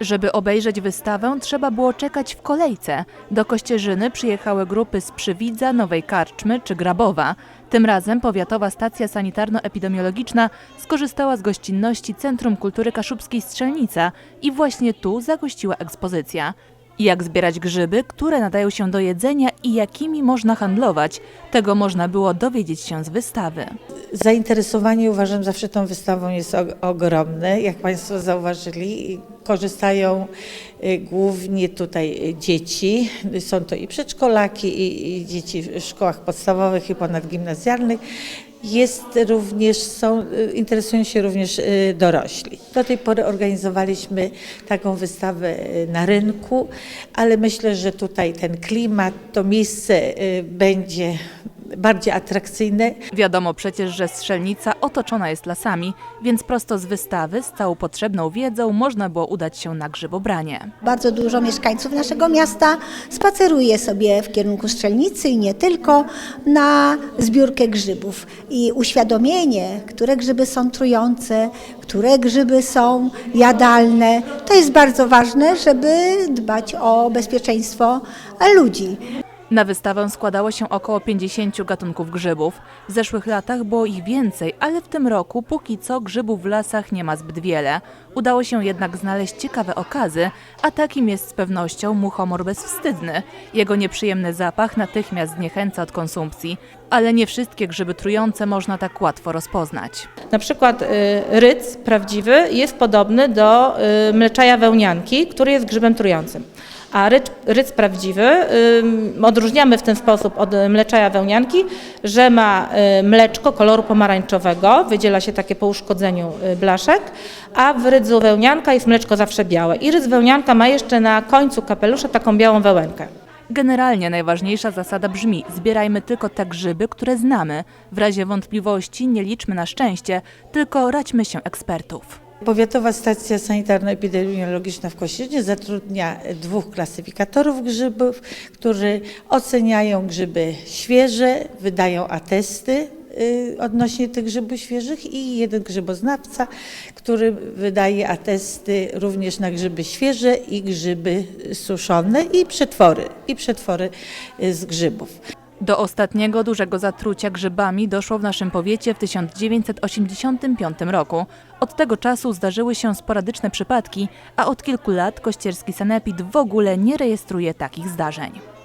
Żeby obejrzeć wystawę, trzeba było czekać w kolejce. Do Kościerzyny przyjechały grupy z Przywidza, Nowej Karczmy czy Grabowa. Tym razem powiatowa stacja sanitarno-epidemiologiczna skorzystała z gościnności Centrum Kultury Kaszubskiej Strzelnica i właśnie tu zagościła ekspozycja. Jak zbierać grzyby, które nadają się do jedzenia i jakimi można handlować, tego można było dowiedzieć się z wystawy. Zainteresowanie uważam zawsze tą wystawą jest og- ogromne. Jak Państwo zauważyli, korzystają y, głównie tutaj y, dzieci. Są to i przedszkolaki, i, i dzieci w szkołach podstawowych i ponadgimnazjalnych. Jest również, są, y, interesują się również y, dorośli. Do tej pory organizowaliśmy taką wystawę y, na rynku, ale myślę, że tutaj ten klimat, to miejsce będzie bardziej atrakcyjne. Wiadomo przecież, że strzelnica otoczona jest lasami, więc prosto z wystawy z całą potrzebną wiedzą można było udać się na grzybobranie. Bardzo dużo mieszkańców naszego miasta spaceruje sobie w kierunku strzelnicy i nie tylko na zbiórkę grzybów. I uświadomienie, które grzyby są trujące, które grzyby są jadalne, to jest bardzo ważne, żeby dbać o bezpieczeństwo ludzi. Na wystawę składało się około 50 gatunków grzybów. W zeszłych latach było ich więcej, ale w tym roku póki co grzybów w lasach nie ma zbyt wiele. Udało się jednak znaleźć ciekawe okazy, a takim jest z pewnością muchomor bezwstydny. Jego nieprzyjemny zapach natychmiast zniechęca od konsumpcji, ale nie wszystkie grzyby trujące można tak łatwo rozpoznać. Na przykład y, ryc prawdziwy jest podobny do y, mleczaja wełnianki, który jest grzybem trującym. A ryc, ryc prawdziwy y, odróżniamy w ten sposób od mleczaja wełnianki, że ma y, mleczko koloru pomarańczowego, wydziela się takie po uszkodzeniu y, blaszek, a w rydzu wełnianka jest mleczko zawsze białe. I rydz wełnianka ma jeszcze na końcu kapelusza taką białą wełenkę. Generalnie najważniejsza zasada brzmi: zbierajmy tylko te grzyby, które znamy. W razie wątpliwości nie liczmy na szczęście, tylko radźmy się ekspertów. Powiatowa Stacja Sanitarno-Epidemiologiczna w Kościerzynie zatrudnia dwóch klasyfikatorów grzybów, którzy oceniają grzyby świeże, wydają atesty y, odnośnie tych grzybów świeżych i jeden grzyboznawca, który wydaje atesty również na grzyby świeże i grzyby suszone i przetwory, i przetwory y, z grzybów. Do ostatniego dużego zatrucia grzybami doszło w naszym powiecie w 1985 roku. Od tego czasu zdarzyły się sporadyczne przypadki, a od kilku lat kościerski sanepid w ogóle nie rejestruje takich zdarzeń.